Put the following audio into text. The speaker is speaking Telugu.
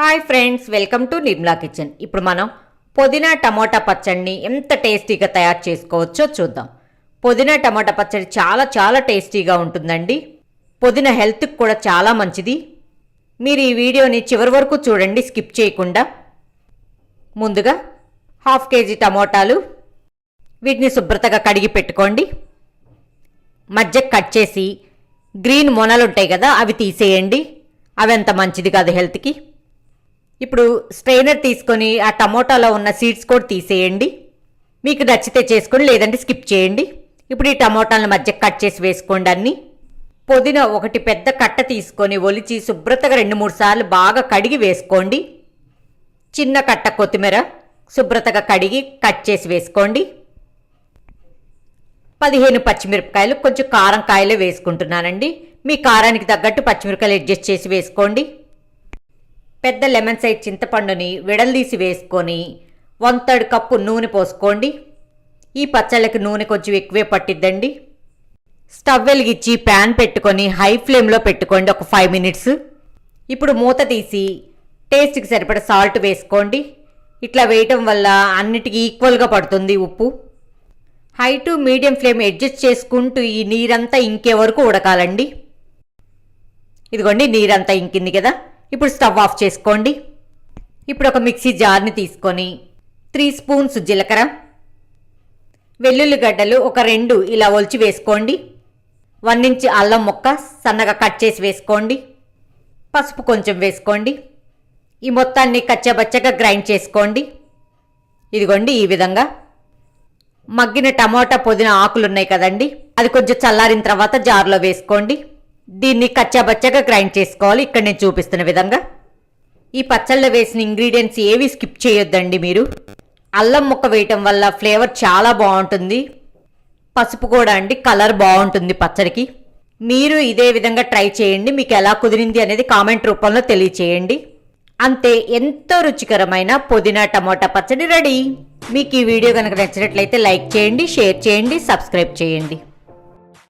Hi friends welcome to Nirmala kitchen. ఇప్పుడు మనం పుదీనా టమోటా పచ్చడిని ఎంత టేస్టీగా తయారు చేసుకోవచ్చో చూద్దాం. పుదీనా టమోటా పచ్చడి చాలా చాలా టేస్టీగా ఉంటుందండి. పుదీనా హెల్త్కి కూడా చాలా మంచిది. మీరు ఈ వీడియోని చివరి వరకు చూడండి స్కిప్ చేయకుండా. ముందుగా హాఫ్ కేజీ టమోటాలు వీటిని శుభ్రతగా కడిగి పెట్టుకోండి. మధ్య కట్ చేసి గ్రీన్ మొనలు ఉంటాయి కదా అవి తీసేయండి. అవి అంత మంచిది కాదు హెల్త్కి. ఇప్పుడు స్ట్రైనర్ తీసుకొని ఆ టమోటాలో ఉన్న సీడ్స్ కూడా తీసేయండి. మీకు నచ్చితే చేసుకొని లేదంటే స్కిప్ చేయండి. ఇప్పుడు ఈ టమోటాలను మధ్య కట్ చేసి వేసుకోండి అన్ని. పుదీనా ఒకటి పెద్ద కట్ట తీసుకొని ఒలిచి శుభ్రతగా రెండు మూడు సార్లు బాగా కడిగి వేసుకోండి. చిన్న కట్ట కొత్తిమీర శుభ్రతగా కడిగి కట్ చేసి వేసుకోండి. పదిహేను పచ్చిమిరపకాయలు కొంచెం కారం కాయలే వేసుకుంటున్నానండి. మీ కారానికి తగ్గట్టు పచ్చిమిరపకాయలు అడ్జస్ట్ చేసి వేసుకోండి. పెద్ద లెమన్ సైజ్ చింతపండుని విడల్దీసి వేసుకొని వన్ థర్డ్ కప్పు నూనె పోసుకోండి. ఈ పచ్చళ్ళకి నూనె కొంచెం ఎక్కువే పట్టిద్దండి. స్టవ్ వెలిగించి ప్యాన్ పెట్టుకొని హై ఫ్లేమ్లో పెట్టుకోండి ఒక ఫైవ్ మినిట్స్. ఇప్పుడు మూత తీసి టేస్ట్కి సరిపడ సాల్ట్ వేసుకోండి. ఇట్లా వేయటం వల్ల అన్నిటికీ ఈక్వల్గా పడుతుంది ఉప్పు. High to medium flame adjust చేసుకుంటూ ఈ నీరంతా ఇంకే వరకు ఉడకాలండి? ఇదిగోండి నీరంతా ఇంకింది కదా. ఇప్పుడు స్టవ్ ఆఫ్ చేసుకోండి. ఇప్పుడు ఒక మిక్సీ జార్ని తీసుకొని త్రీ స్పూన్స్ జీలకర్ర వెల్లుల్లిగడ్డలు ఒక రెండు ఇలా ఒలిచి వేసుకోండి. వన్ ఇంచ్ అల్లం ముక్క సన్నగా కట్ చేసి వేసుకోండి. పసుపు కొంచెం వేసుకోండి. ఈ మొత్తాన్ని కచ్చబచ్చగా గ్రైండ్ చేసుకోండి. ఇదిగోండి ఈ విధంగా. మగ్గిన టమోటా పుదీనా ఆకులు ఉన్నాయి కదండి అది కొంచెం చల్లారిన తర్వాత జార్లో వేసుకోండి. దీన్ని కచ్చాబచ్చగా గ్రైండ్ చేసుకోవాలి. ఇక్కడ నేను చూపిస్తున్న విధంగా. ఈ పచ్చళ్ళ వేసిన ఇంగ్రీడియంట్స్ ఏవి స్కిప్ చేయొద్దండి మీరు. అల్లం ముక్క వేయటం వల్ల ఫ్లేవర్ చాలా బాగుంటుంది. పసుపు కూడా అండి కలర్ బాగుంటుంది పచ్చడికి. మీరు ఇదే విధంగా ట్రై చేయండి. మీకు ఎలా కుదిరింది అనేది కామెంట్ రూపంలో తెలియచేయండి. అంతే ఎంతో రుచికరమైన పుదీనా టమోటా పచ్చడి రెడీ. మీకు ఈ వీడియో కనుక నచ్చినట్లయితే లైక్ చేయండి షేర్ చేయండి సబ్స్క్రైబ్ చేయండి.